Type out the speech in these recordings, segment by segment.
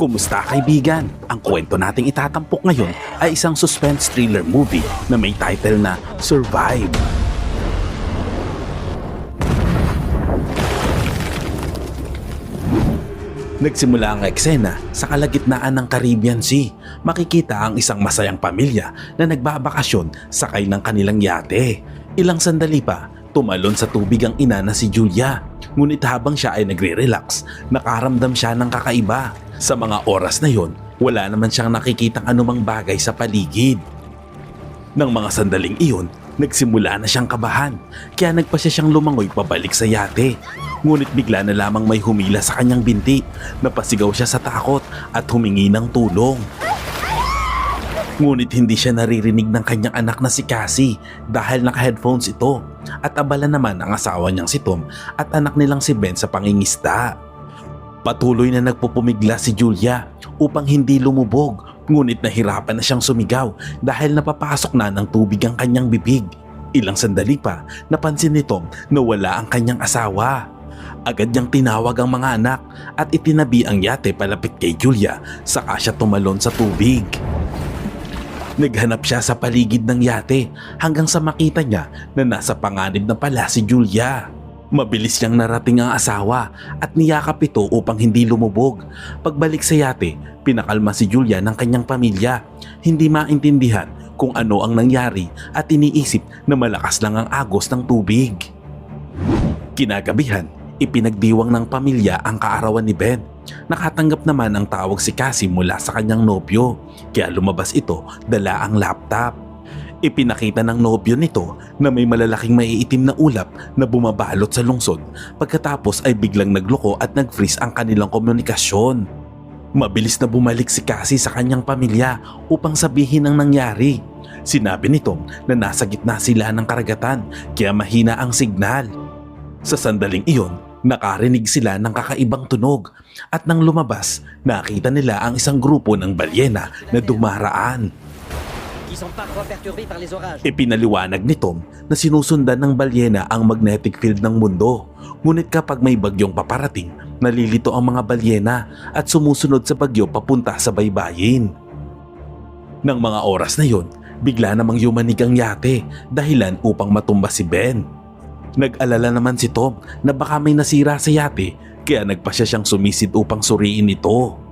Kumusta kaibigan? Ang kwento nating itatampok ngayon ay isang suspense thriller movie na may title na Survive. Nagsimula ang eksena sa kalagitnaan ng Caribbean Sea. Makikita ang isang masayang pamilya na nagbabakasyon sakay ng kanilang yate. Ilang sandali pa, tumalon sa tubig ang ina na si Julia. Ngunit habang siya ay nagre-relax, nakaramdam siya ng kakaiba. Sa mga oras na yon, wala naman siyang nakikitang anumang bagay sa paligid. Nang mga sandaling iyon, nagsimula na siyang kabahan, kaya nagpa siya siyang lumangoy pabalik sa yate. Ngunit bigla na lamang may humila sa kanyang binti, napasigaw siya sa takot at humingi ng tulong. Ngunit hindi siya naririnig ng kanyang anak na si Cassie dahil naka-headphones ito at abala naman ang asawa niyang si Tom at anak nilang si Ben sa pangingisda. Patuloy na nagpupumigla si Julia upang hindi lumubog ngunit nahirapan na siyang sumigaw dahil napapasok na ng tubig ang kanyang bibig. Ilang sandali pa, napansin ni Tom na wala ang kanyang asawa. Agad niyang tinawag ang mga anak at itinabi ang yate palapit kay Julia saka siya tumalon sa tubig. Naghanap siya sa paligid ng yate hanggang sa makita niya na nasa panganib na pala si Julia. Mabilis niyang narating ang asawa at niyakap ito upang hindi lumubog. Pagbalik sa yate, pinakalma si Julia ng kanyang pamilya. Hindi maintindihan kung ano ang nangyari at iniisip na malakas lang ang agos ng tubig. Kinagabihan, ipinagdiwang ng pamilya ang kaarawan ni Ben. Nakatanggap naman ang tawag si Cassie mula sa kanyang nobyo, kaya lumabas ito dala ang laptop. Ipinakita ng nobyo nito na may malalaking maiitim na ulap na bumabalot sa lungsod pagkatapos ay biglang nagloko at nag-freeze ang kanilang komunikasyon. Mabilis na bumalik si Cassie sa kanyang pamilya upang sabihin ang nangyari. Sinabi ni Tom na nasa gitna sila ng karagatan kaya mahina ang signal. Sa sandaling iyon, nakarinig sila ng kakaibang tunog at nang lumabas, nakita nila ang isang grupo ng balyena na dumaraan. Ils sont parfois perturbés par les orages. Ipinaliwanag ni Tom na sinusundan ng balyena ang magnetic field ng mundo. Ngunit kapag may bagyong paparating, nalilito ang mga balyena at sumusunod sa bagyo papunta sa baybayin. Nang mga oras na yon, bigla namang yumanig ang yate dahilan upang matumba si Ben. Nag-alala naman si Tom na baka may nasira sa yate kaya nagpa siya siyang sumisid upang suriin ito.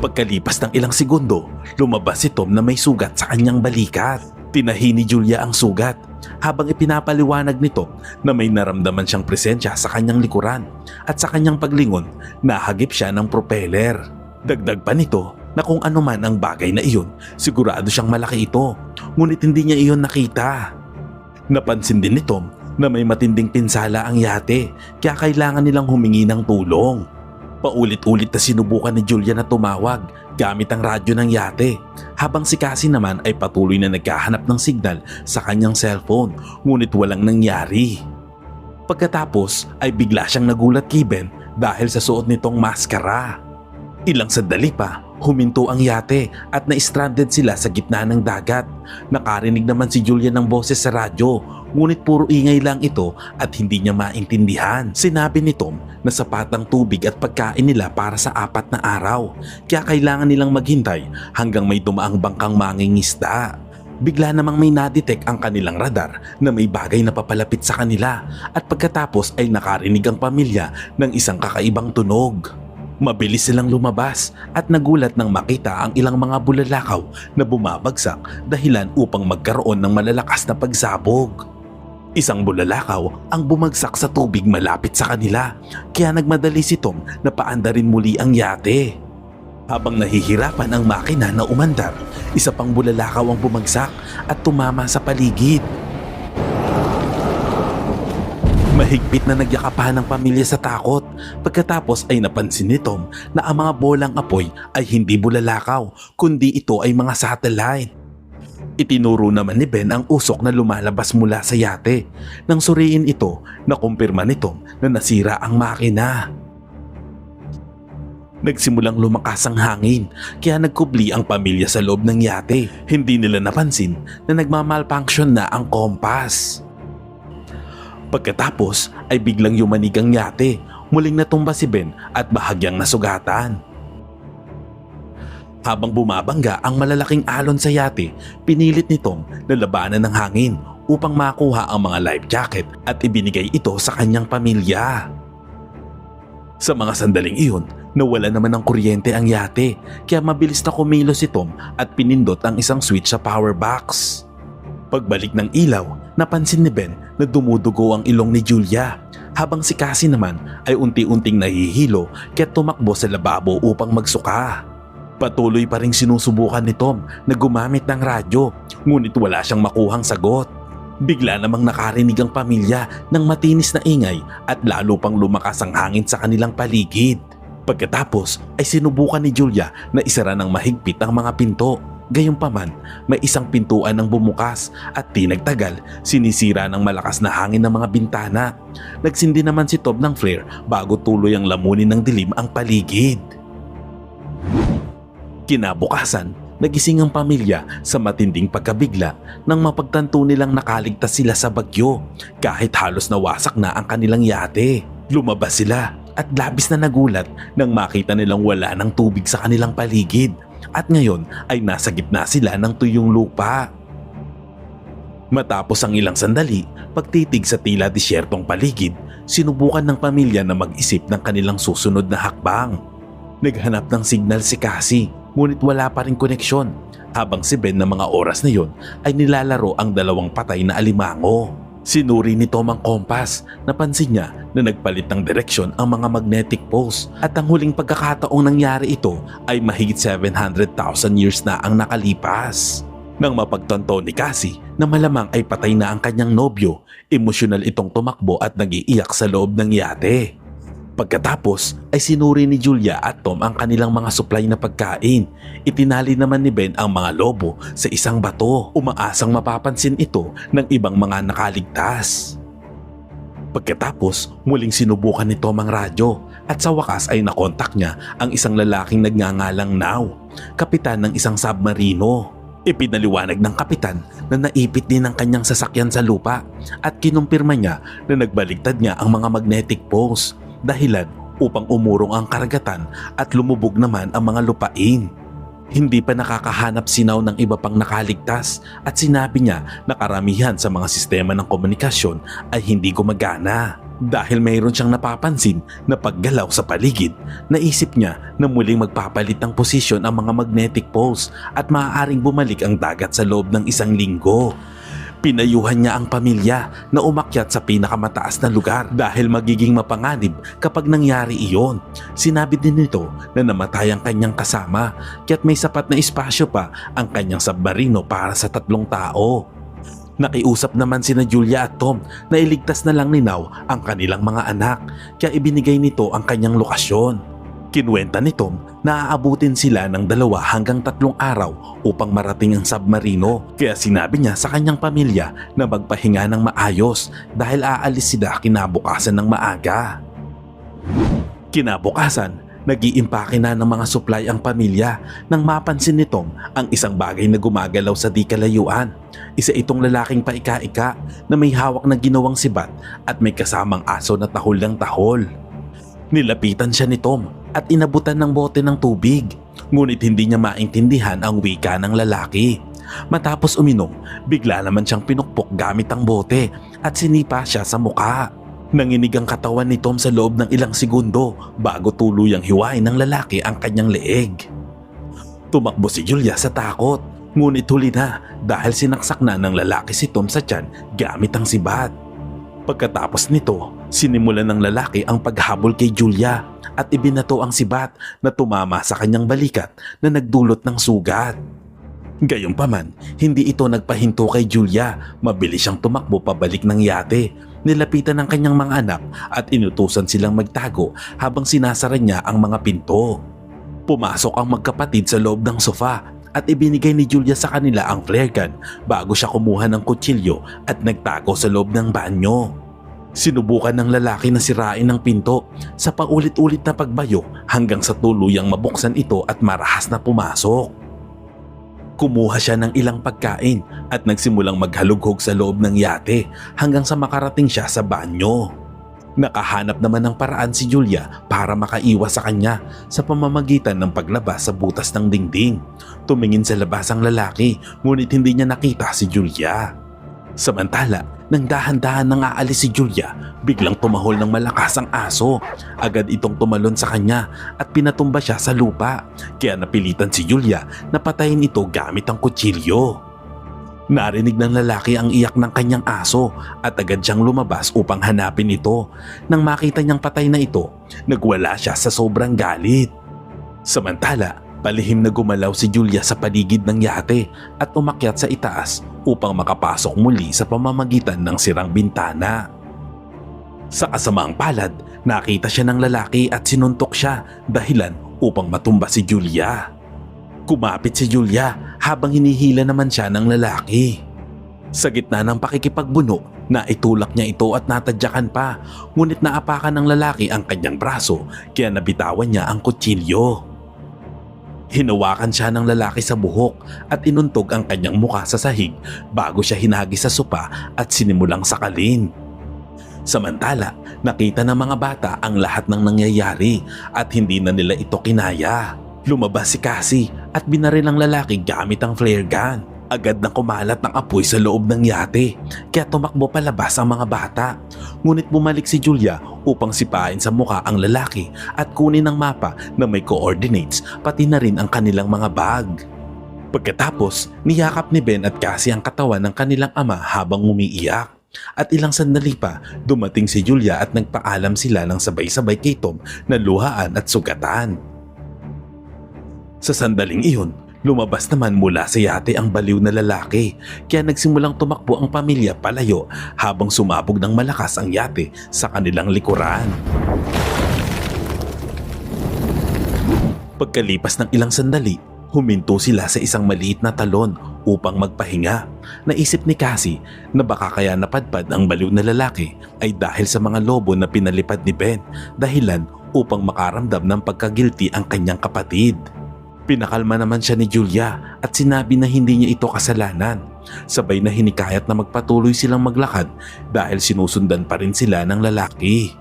Pagkalipas ng ilang segundo, lumabas si Tom na may sugat sa kanyang balikat. Tinahi ni Julia ang sugat habang ipinapaliwanag ni Tom na may naramdaman siyang presensya sa kanyang likuran at sa kanyang paglingon, nahagip siya ng propeller. Dagdag pa nito na kung ano man ang bagay na iyon, sigurado siyang malaki ito, ngunit hindi niya iyon nakita. Napansin din ni Tom na may matinding pinsala ang yate kaya kailangan nilang humingi ng tulong. Paulit-ulit na sinubukan ni Julia na tumawag gamit ang radyo ng yate habang si Cassie naman ay patuloy na naghahanap ng signal sa kanyang cellphone ngunit walang nangyari. Pagkatapos ay bigla siyang nagulat kay Ben dahil sa suot nitong maskara. Ilang sandali pa, huminto ang yate at na-stranded sila sa gitna ng dagat. Nakarinig naman si Julia ng boses sa radyo, ngunit puro ingay lang ito at hindi niya maintindihan. Sinabi ni Tom na sapat ang tubig at pagkain nila para sa apat na araw, kaya kailangan nilang maghintay hanggang may dumaang bangkang mangingisda. Bigla namang may nadetect ang kanilang radar na may bagay na papalapit sa kanila at pagkatapos ay nakarinig ang pamilya ng isang kakaibang tunog. Mabilis silang lumabas at nagulat nang makita ang ilang mga bulalakaw na bumabagsak dahilan upang magkaroon ng malalakas na pagsabog. Isang bulalakaw ang bumagsak sa tubig malapit sa kanila kaya nagmadali si Tom na paandarin muli ang yate. Habang nahihirapan ang makina na umandar, isa pang bulalakaw ang bumagsak at tumama sa paligid. Mahigpit na nagyakapahan ng pamilya sa takot. Pagkatapos ay napansin ni Tom na ang mga bolang apoy ay hindi bulalakaw, kundi ito ay mga satellite. Itinuro naman ni Ben ang usok na lumalabas mula sa yate. Nang suriin ito, nakumpirma ni Tom na nasira ang makina. Nagsimulang lumakas ang hangin kaya nagkubli ang pamilya sa loob ng yate. Hindi nila napansin na nagmamalfunction na ang kompas. Pagkatapos ay biglang yumanig ang yate muling natumba si Ben at bahagyang nasugatan. Habang bumabangga ang malalaking alon sa yate, pinilit ni Tom na labanan ng hangin upang makuha ang mga life jacket at ibinigay ito sa kanyang pamilya. Sa mga sandaling iyon, nawala naman ng kuryente ang yate kaya mabilis na kumilos si Tom at pinindot ang isang switch sa power box. Pagbalik ng ilaw, napansin ni Ben na dumudugo ang ilong ni Julia habang si Cassie naman ay unti-unting nahihilo kaya tumakbo sa lababo upang magsuka. Patuloy pa rin sinusubukan ni Tom na gumamit ng radyo ngunit wala siyang makuhang sagot. Bigla namang nakarinig ang pamilya ng matinis na ingay at lalo pang lumakas ang hangin sa kanilang paligid. Pagkatapos ay sinubukan ni Julia na isara ng mahigpit ang mga pinto. Gayunpaman, may isang pintuan ang bumukas at di nagtagal, sinisira ng malakas na hangin ng mga bintana. Nagsindi naman si Tom ng flare bago tuloy ang lamunin ng dilim ang paligid. Kinabukasan, nagising ang pamilya sa matinding pagkabigla nang mapagtanto nilang nakaligtas sila sa bagyo kahit halos nawasak na ang kanilang yate. Lumabas sila at labis na nagulat nang makita nilang wala ng tubig sa kanilang paligid at ngayon ay nasa gitna sila ng tuyong lupa. Matapos ang ilang sandali, pagtitig sa tila disyertong paligid, sinubukan ng pamilya na mag-isip ng kanilang susunod na hakbang. Naghanap ng signal si Cassie, ngunit wala pa rin koneksyon, habang si Ben na mga oras na yon ay nilalaro ang dalawang patay na alimango. Sinuri ni Tom ang kompas, napansin niya na nagpalit ng direksyon ang mga magnetic poles at ang huling pagkakataong nangyari ito ay mahigit 700,000 years na ang nakalipas. Nang mapagtanto ni Cassie na malamang ay patay na ang kanyang nobyo, emosyonal itong tumakbo at nagiiyak sa loob ng yate. Pagkatapos ay sinuri ni Julia at Tom ang kanilang mga supply na pagkain. Itinali naman ni Ben ang mga lobo sa isang bato. Umaasang mapapansin ito ng ibang mga nakaligtas. Pagkatapos, muling sinubukan ni Tom ang radyo at sa wakas ay nakontak niya ang isang lalaking nagngangalang Now, kapitan ng isang submarino. Ipinaliwanag ng kapitan na naipit din ang kanyang sasakyan sa lupa at kinumpirma niya na nagbaligtad niya ang mga magnetic poles dahilan upang umurong ang karagatan at lumubog naman ang mga lupain. Hindi pa nakakahanap sinaw ng iba pang nakaligtas at sinabi niya na karamihan sa mga sistema ng komunikasyon ay hindi gumagana. Dahil mayroon siyang napapansin na paggalaw sa paligid, naisip niya na muling magpapalit ng posisyon ang mga magnetic poles at maaaring bumalik ang dagat sa loob ng isang linggo. Pinayuhan niya ang pamilya na umakyat sa pinakamataas na lugar dahil magiging mapanganib kapag nangyari iyon. Sinabi din nito na namatay ang kanyang kasama kaya't may sapat na espasyo pa ang kanyang submarino para sa tatlong tao. Nakiusap naman sina Julia at Tom na iligtas na lang ni Now ang kanilang mga anak kaya ibinigay nito ang kanyang lokasyon. Kinuwenta ni Tom na aabutin sila ng dalawa hanggang tatlong araw upang marating ang submarino. Kaya sinabi niya sa kanyang pamilya na magpahinga ng maayos dahil aalis sila kinabukasan ng maaga. Kinabukasan, nag-iimpake na ng mga supply ang pamilya nang mapansin ni Tom ang isang bagay na gumagalaw sa di kalayuan. Isa itong lalaking paika-ika na may hawak na ginawang sibat at may kasamang aso na tahol ng tahol. Nilapitan siya ni Tom at inabutan ng bote ng tubig. Ngunit hindi niya maintindihan ang wika ng lalaki. Matapos uminom, bigla naman siyang pinukpok gamit ang bote at sinipa siya sa muka. Nanginig ang katawan ni Tom sa loob ng ilang segundo bago tuluyang hiwain ng lalaki ang kanyang leeg. Tumakbo si Julia sa takot, ngunit huli na dahil sinaksak na ng lalaki si Tom sa tiyan gamit ang sibat. Pagkatapos nito, sinimulan ng lalaki ang paghabol kay Julia at ibinato ang sibat na tumama sa kanyang balikat na nagdulot ng sugat. Gayunpaman, hindi ito nagpahinto kay Julia. Mabilis siyang tumakbo pabalik ng yate. Nilapitan ng kanyang mga anak at inutusan silang magtago habang sinasara niya ang mga pinto. Pumasok ang magkapatid sa loob ng sofa at ibinigay ni Julia sa kanila ang flare gun bago siya kumuha ng kutsilyo at nagtago sa loob ng banyo. Sinubukan ng lalaki na sirain ng pinto sa paulit-ulit na pagbayo hanggang sa tuluyang mabuksan ito at marahas na pumasok. Kumuha siya ng ilang pagkain at nagsimulang maghalughog sa loob ng yate hanggang sa makarating siya sa banyo. Nakahanap naman ng paraan si Julia para makaiwas sa kanya sa pamamagitan ng paglabas sa butas ng dingding. Tumingin sa labas ang lalaki ngunit hindi niya nakita si Julia. Samantala, nang dahan-dahan nang aalis si Julia, biglang tumahol ng malakas ang aso. Agad itong tumalon sa kanya at pinatumba siya sa lupa. Kaya napilitan si Julia na patayin ito gamit ang kutsilyo. Narinig ng lalaki ang iyak ng kanyang aso at agad siyang lumabas upang hanapin ito. Nang makita niyang patay na ito, nagwala siya sa sobrang galit. Samantala, palihim na gumalaw si Julia sa paligid ng yate at umakyat sa itaas upang makapasok muli sa pamamagitan ng sirang bintana. Sa kasamaang palad, nakita siya ng lalaki at sinuntok siya dahilan upang matumba si Julia. Kumapit si Julia habang hinihila naman siya ng lalaki. Sa gitna ng pakikipagbuno, naitulak niya ito at natadyakan pa ngunit naapakan ng lalaki ang kanyang braso kaya nabitawan niya ang kutsilyo. Hinawakan siya ng lalaki sa buhok at inuntog ang kanyang muka sa sahig bago siya hinagi sa sopa at sinimulang sakalin. Samantala, nakita ng mga bata ang lahat ng nangyayari at hindi na nila ito kinaya. Lumabas si Cassie at binaril ang lalaki gamit ang flare gun. Agad na kumalat ng apoy sa loob ng yate kaya tumakbo palabas ang mga bata. Ngunit bumalik si Julia upang sipain sa muka ang lalaki at kunin ang mapa na may coordinates pati na rin ang kanilang mga bag. Pagkatapos, niyakap ni Ben at Cassie ang katawan ng kanilang ama habang umiiyak. At ilang sandali pa, dumating si Julia at nagpaalam sila ng sabay-sabay kay Tom na luhaan at sugatan. Sa sandaling iyon, lumabas naman mula sa yate ang baliw na lalaki kaya nagsimulang tumakbo ang pamilya palayo habang sumabog ng malakas ang yate sa kanilang likuran. Pagkalipas ng ilang sandali, huminto sila sa isang maliit na talon upang magpahinga. Naisip ni Cassie na baka kaya napadpad ang baliw na lalaki ay dahil sa mga lobo na pinalipad ni Ben dahilan upang makaramdam ng pagkagilty ang kanyang kapatid. Pinakalma naman siya ni Julia at sinabi na hindi niya ito kasalanan. Sabay na hinikayat na magpatuloy silang maglakad dahil sinusundan pa rin sila ng lalaki.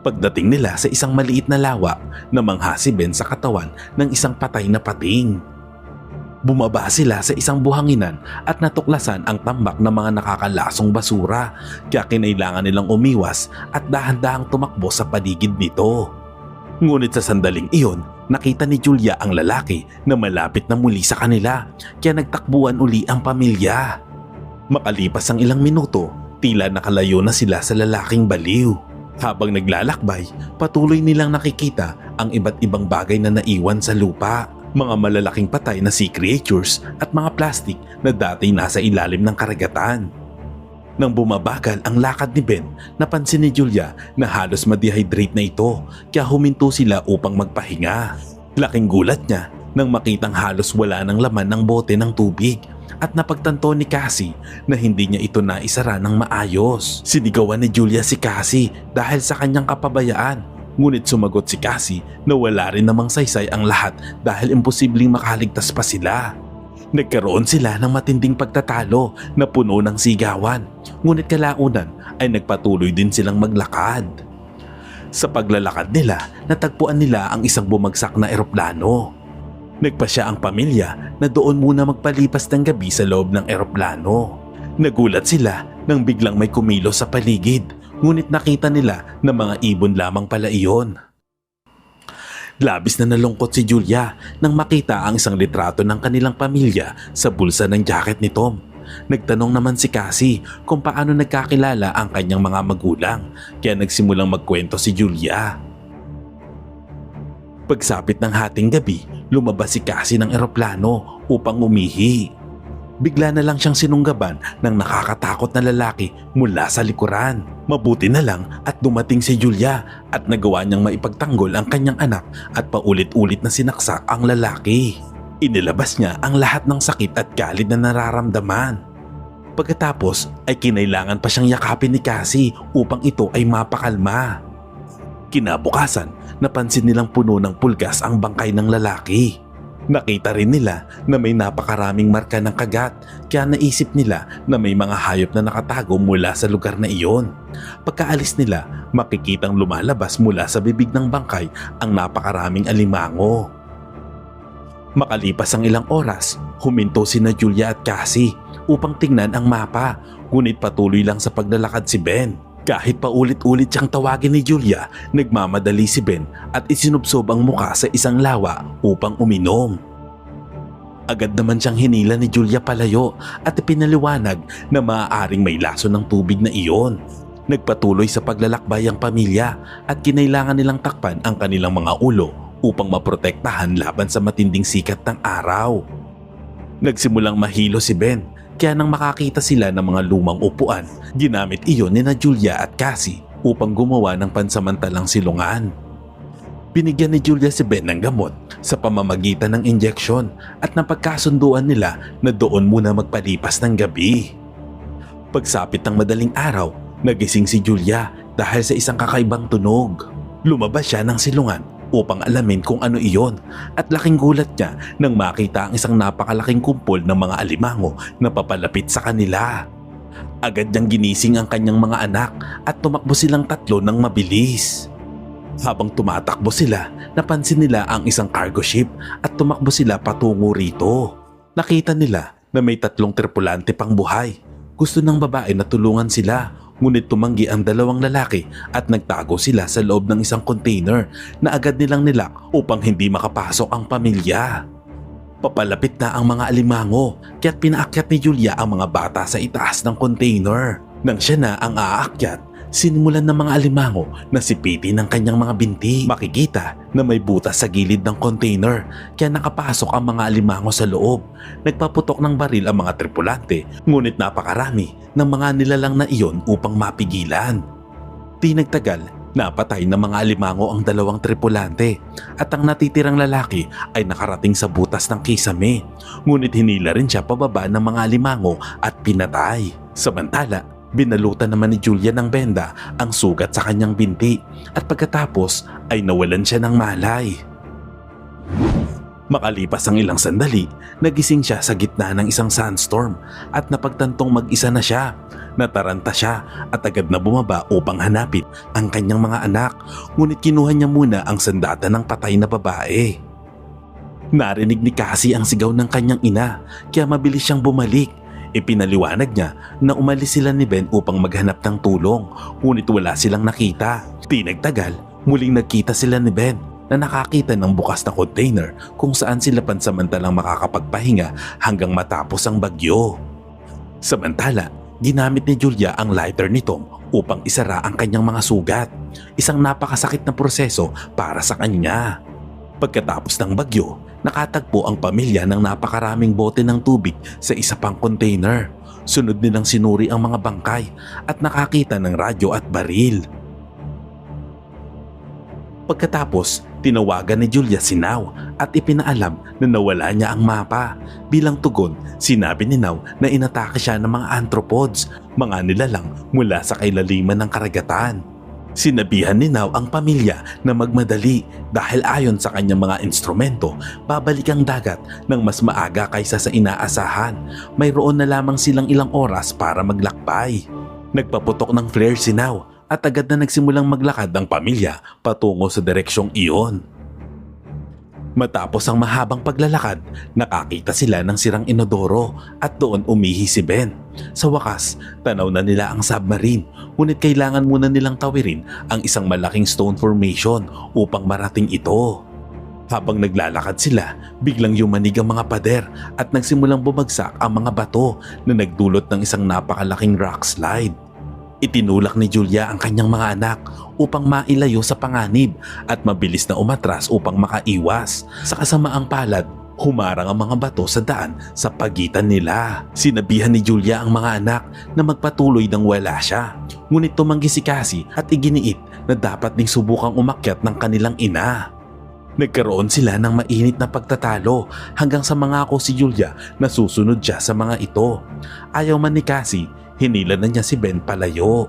Pagdating nila sa isang maliit na lawa, namangha si Ben sa katawan ng isang patay na pating. Bumaba sila sa isang buhanginan at natuklasan ang tambak ng mga nakakalasong basura kaya kinailangan nilang umiwas at dahan-dahang tumakbo sa paligid nito. Ngunit sa sandaling iyon, nakita ni Julia ang lalaki na malapit na muli sa kanila kaya nagtakbuhan uli ang pamilya. Makalipas ang ilang minuto, tila nakalayo na sila sa lalaking baliw. Habang naglalakbay, patuloy nilang nakikita ang iba't ibang bagay na naiwan sa lupa. Mga malalaking patay na sea creatures at mga plastic na dati nasa ilalim ng karagatan. Nang bumabagal ang lakad ni Ben, napansin ni Julia na halos ma-dehydrate na ito kaya huminto sila upang magpahinga. Laking gulat niya nang makitang halos wala ng laman ng bote ng tubig at napagtanto ni Cassie na hindi niya ito naisara ng maayos. Sinigawan ni Julia si Cassie dahil sa kanyang kapabayaan. Ngunit sumagot si Cassie na wala rin namang saysay ang lahat dahil imposibleng makaligtas pa sila. Nagkaroon sila ng matinding pagtatalo na puno ng sigawan. Ngunit kalaunan ay nagpatuloy din silang maglakad. Sa paglalakad nila, natagpuan nila ang isang bumagsak na eroplano. Nagpasya ang pamilya na doon muna magpalipas ng gabi sa loob ng eroplano. Nagulat sila nang biglang may kumilo sa paligid, ngunit nakita nila na mga ibon lamang pala iyon. Labis na nalungkot si Julia nang makita ang isang litrato ng kanilang pamilya sa bulsa ng jacket ni Tom. Nagtanong naman si Cassie kung paano nagkakilala ang kanyang mga magulang kaya nagsimulang magkwento si Julia. Pagsapit ng hating gabi, lumabas si Cassie ng eroplano upang umihi. Bigla na lang siyang sinunggaban ng nakakatakot na lalaki mula sa likuran. Mabuti na lang at dumating si Julia at nagawa niyang maipagtanggol ang kanyang anak at paulit-ulit na sinaksak ang lalaki. Inilabas niya ang lahat ng sakit at galit na nararamdaman. Pagkatapos ay kinailangan pa siyang yakapin ni Cassie upang ito ay mapakalma. Kinabukasan, napansin nilang puno ng pulgas ang bangkay ng lalaki. Nakita rin nila na may napakaraming marka ng kagat kaya naisip nila na may mga hayop na nakatago mula sa lugar na iyon. Pagkaalis nila, makikitang lumalabas mula sa bibig ng bangkay ang napakaraming alimango. Makalipas ang ilang oras, huminto si na Julia at Cassie upang tingnan ang mapa ngunit patuloy lang sa paglalakad si Ben. Kahit paulit-ulit siyang tawagin ni Julia, nagmamadali si Ben at isinubsob ang muka sa isang lawa upang uminom. Agad naman siyang hinila ni Julia palayo at ipinaliwanag na maaaring may laso ng tubig na iyon. Nagpatuloy sa paglalakbay ang pamilya at kinailangan nilang takpan ang kanilang mga ulo upang maprotektahan laban sa matinding sikat ng araw. Nagsimulang mahilo si Ben kaya nang makakita sila ng mga lumang upuan, ginamit iyon ni na Julia at Cassie upang gumawa ng pansamantalang silungan. Binigyan ni Julia si Ben ng gamot sa pamamagitan ng injeksyon at napagkasunduan nila na doon muna magpalipas ng gabi. Pagsapit ng madaling araw, nagising si Julia dahil sa isang kakaibang tunog. Lumabas siya ng silungan upang alamin kung ano iyon at laking gulat niya nang makita ang isang napakalaking kumpol ng mga alimango na papalapit sa kanila. Agad niyang ginising ang kanyang mga anak at tumakbo silang tatlo ng mabilis. Habang tumatakbo sila, napansin nila ang isang cargo ship at tumakbo sila patungo rito. Nakita nila na may tatlong tripulante pang buhay. Gusto ng babae na tulungan sila ngunit tumanggi ang dalawang lalaki at nagtago sila sa loob ng isang container na agad nilang nilak upang hindi makapasok ang pamilya. Papalapit na ang mga alimango kaya't pinaakyat ni Julia ang mga bata sa itaas ng container. Nang siya na ang aakyat, sinimulan ng mga alimango na sipitin ng kanyang mga binti. Makikita na may butas sa gilid ng container kaya nakapasok ang mga alimango sa loob. Nagpaputok ng baril ang mga tripulante ngunit napakarami ng mga nilalang na iyon upang mapigilan. Di nagtagal, napatay ng mga alimango ang dalawang tripulante at ang natitirang lalaki ay nakarating sa butas ng kisame ngunit hinila rin siya pababa ng mga alimango at pinatay. Samantala, Binalutan naman ni Julia ng benda ang sugat sa kanyang binti at pagkatapos ay nawalan siya ng malay. Makalipas ang ilang sandali, nagising siya sa gitna ng isang sandstorm at napagtantong mag-isa na siya. Nataranta siya at agad na bumaba upang hanapin ang kanyang mga anak ngunit kinuha niya muna ang sandata ng patay na babae. Narinig ni Cassie ang sigaw ng kanyang ina kaya mabilis siyang bumalik Ipinaliwanag niya na umalis sila ni Ben upang maghanap ng tulong ngunit wala silang nakita. Di nagtagal, muling nagkita sila ni Ben na nakakita ng bukas na container kung saan sila pansamantalang makakapagpahinga hanggang matapos ang bagyo. Samantala, ginamit ni Julia ang lighter ni Tom upang isara ang kanyang mga sugat. Isang napakasakit na proseso para sa kanya. Pagkatapos ng bagyo, nakatagpo ang pamilya ng napakaraming bote ng tubig sa isa pang container. Sunod nilang sinuri ang mga bangkay at nakakita ng radyo at baril. Pagkatapos, tinawagan ni Julia si Nau at ipinaalam na nawala niya ang mapa. Bilang tugon, sinabi ni Nau na inatake siya ng mga anthropods, mga nilalang mula sa kailaliman ng karagatan. Sinabihan ni Nau ang pamilya na magmadali dahil ayon sa kanyang mga instrumento, babalik ang dagat ng mas maaga kaysa sa inaasahan. Mayroon na lamang silang ilang oras para maglakbay. Nagpaputok ng flare si Nau at agad na nagsimulang maglakad ang pamilya patungo sa direksyong iyon. Matapos ang mahabang paglalakad, nakakita sila ng sirang inodoro at doon umihi si Ben. Sa wakas, tanaw na nila ang submarine ngunit kailangan muna nilang tawirin ang isang malaking stone formation upang marating ito. Habang naglalakad sila, biglang yumanig ang mga pader at nagsimulang bumagsak ang mga bato na nagdulot ng isang napakalaking rock slide. Itinulak ni Julia ang kanyang mga anak upang mailayo sa panganib at mabilis na umatras upang makaiwas. Sa kasamaang palad, humarang ang mga bato sa daan sa pagitan nila. Sinabihan ni Julia ang mga anak na magpatuloy nang wala siya. Ngunit tumanggi si Cassie at iginiit na dapat ding subukang umakyat ng kanilang ina. Nagkaroon sila ng mainit na pagtatalo hanggang sa mangako si Julia na susunod siya sa mga ito. Ayaw man ni Cassie, hinila na niya si Ben palayo.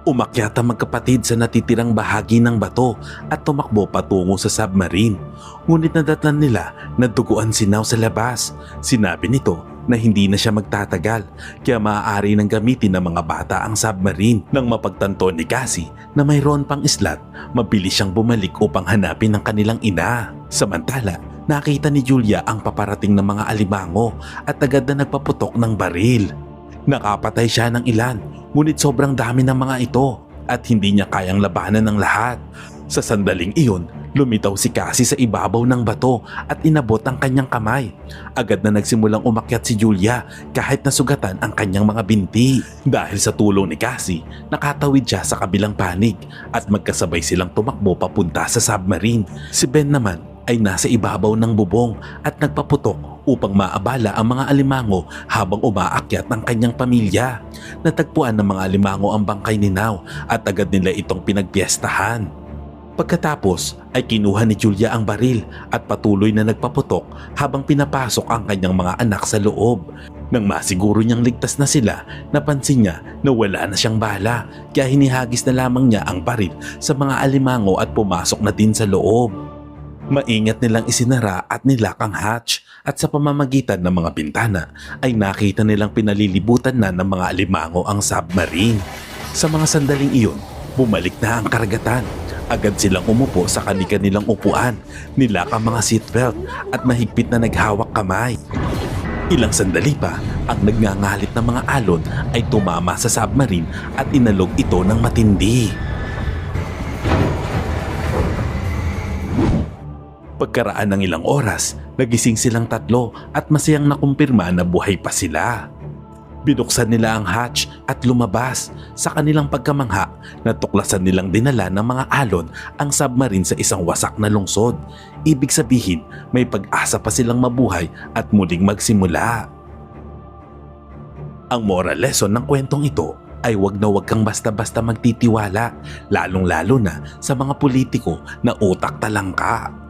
Umakyat ang magkapatid sa natitirang bahagi ng bato at tumakbo patungo sa submarine. Ngunit nadatnan nila na duguan si Now sa labas. Sinabi nito na hindi na siya magtatagal kaya maaari nang gamitin ng mga bata ang submarine. Nang mapagtanto ni Cassie na mayroon pang islat, mabilis siyang bumalik upang hanapin ang kanilang ina. Samantala, nakita ni Julia ang paparating ng mga alimango at agad na nagpaputok ng baril. Nakapatay siya ng ilan, ngunit sobrang dami ng mga ito at hindi niya kayang labanan ng lahat. Sa sandaling iyon, lumitaw si Cassie sa ibabaw ng bato at inabot ang kanyang kamay. Agad na nagsimulang umakyat si Julia kahit nasugatan ang kanyang mga binti. Dahil sa tulong ni Cassie, nakatawid siya sa kabilang panig at magkasabay silang tumakbo papunta sa submarine. Si Ben naman ay nasa ibabaw ng bubong at nagpaputok upang maabala ang mga alimango habang umaakyat ang kanyang pamilya. Natagpuan ng mga alimango ang bangkay ni Now at agad nila itong pinagpiestahan. Pagkatapos ay kinuha ni Julia ang baril at patuloy na nagpaputok habang pinapasok ang kanyang mga anak sa loob. Nang masiguro niyang ligtas na sila, napansin niya na wala na siyang bala kaya hinihagis na lamang niya ang baril sa mga alimango at pumasok na din sa loob. Maingat nilang isinara at nilak ang hatch at sa pamamagitan ng mga bintana ay nakita nilang pinalilibutan na ng mga alimango ang submarine. Sa mga sandaling iyon, bumalik na ang karagatan. Agad silang umupo sa kanilang upuan, nilak ang mga seatbelt at mahigpit na naghawak kamay. Ilang sandali pa, ang nagngangalit na mga alon ay tumama sa submarine at inalog ito ng matindi. Pagkaraan ng ilang oras, nagising silang tatlo at masayang nakumpirma na buhay pa sila. Binuksan nila ang hatch at lumabas. Sa kanilang pagkamangha, natuklasan nilang dinala ng mga alon ang submarine sa isang wasak na lungsod. Ibig sabihin, may pag-asa pa silang mabuhay at muling magsimula. Ang moral lesson ng kwentong ito ay wag na wag kang basta-basta magtitiwala, lalong-lalo na sa mga politiko na utak talangka.